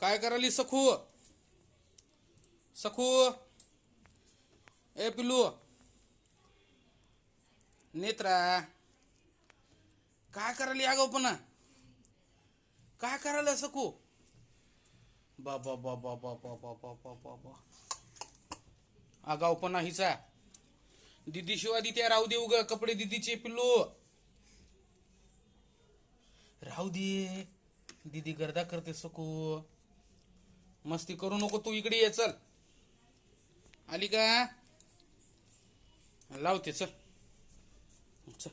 काय करायली सखू सखू ए पिल्लू नेत्रा काय करायली अगं पण काय करायला सखू बाबा बाबा बाबा बाबा बाबा बा आगावपणा हिचा दिदी शिवाय त्या राहू दे उग कपडे दिदीचे पिल्लू राहू दे दीदी गर्दा करते सखू मस्ती करू नको तू इकडे ये चल. आली का? लावते चल. चल.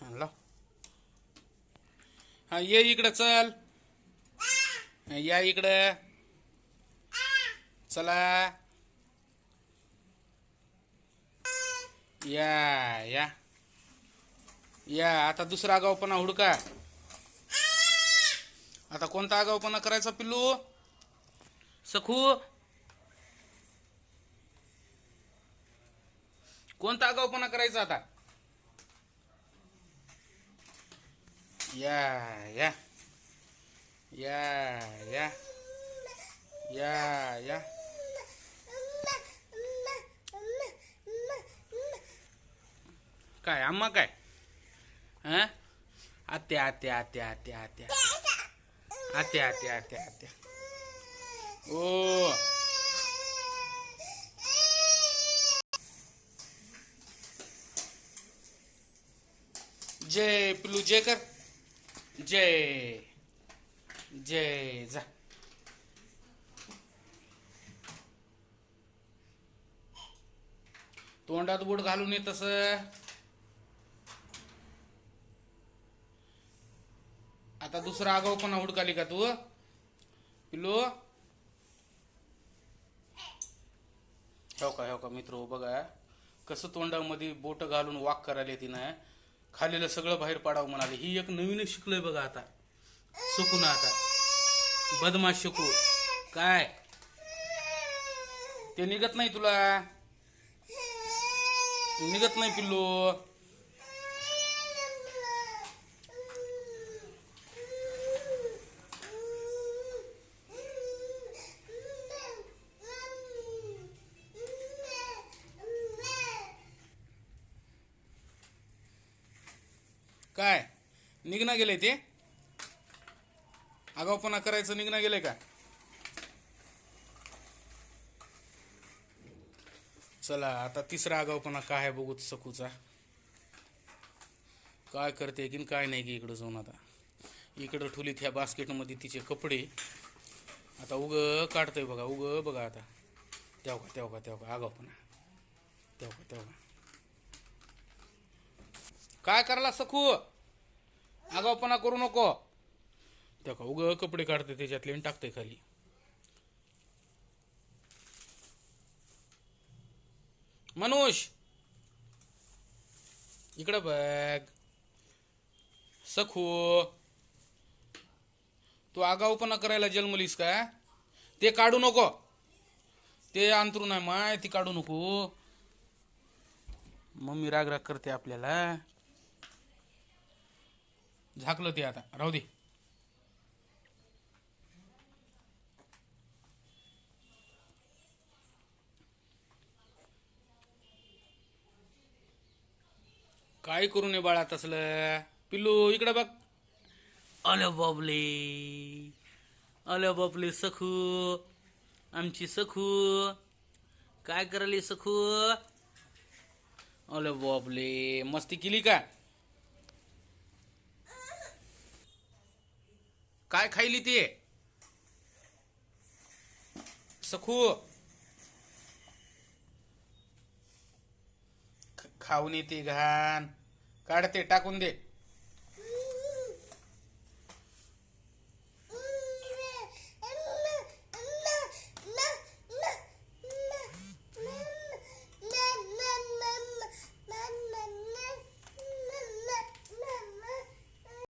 हा, लाव. हा ये इकडं चल. या इकडं. चला. या या. या आता दुसरा आगावपणा हुडका. आता कोणता आगावपणा करायचा पिल्लू? सखू? कोणता आगावपणा करायचा आता? या या. या या. या या. काय अम्मा काय? हा? आत्या आत्या आत्या आत्या आत्या. आत्या आत्या आत्या आत्या. ओ. जय पिलू जय कर. जय. जय जा. तोंडात बूट घालून ये तसं. आता दुसरा आगाऊ पण हुडकाली का तू? पिल्लू? हो का हो का मित्र हो, बघा. कसं तोंडामध्ये बोट घालून वाक करायला तिनं खालेलं सगळं बाहेर पाडावं म्हणाले. ही एक नवीनच शिकलोय बघा आता. सुकून आता. बदमाश शिकू. काय? ते निघत नाही तुला. निघत नाही पिल्लू. काय? निघणं गेले ते? आगाऊपणा करायचं निघणं गेलंय का? चला आता तिसरा आगाऊपणा काय आहे बघू सकूचा काय करते की काय नाही की इकडं जाऊन आता. इकडं ठुलीत ह्या बास्केटमध्ये तिचे कपडे. आता उग काढतोय बघा उग बघा आता. तेव्हा तेव्हा तेव्हा का आगाऊपणा. तेव्हा तेव्हा. काय करायला सखू? आगाऊपणा करू नको. त्या का उग कपडे काढते त्याच्यातले आणि टाकते खाली. मनुष इकडं बघ. सखू तू आगाऊपणा करायला जन्मलीस का? ते काढू नको. ते अंतरून आहे माय ती काढू नको. मम्मी राग राग करते आपल्याला. झाकलं ते आता. राहू दे. काय करू नये बाळा तसलं? पिल्लू इकडे बघ. अले बाबले. अले बाबले सखू. आमची सखू. काय करायली सखू? अले बाबले. मस्ती केली का? काय खायली ते? सखू. खाऊन येते घाण. काढते टाकून दे.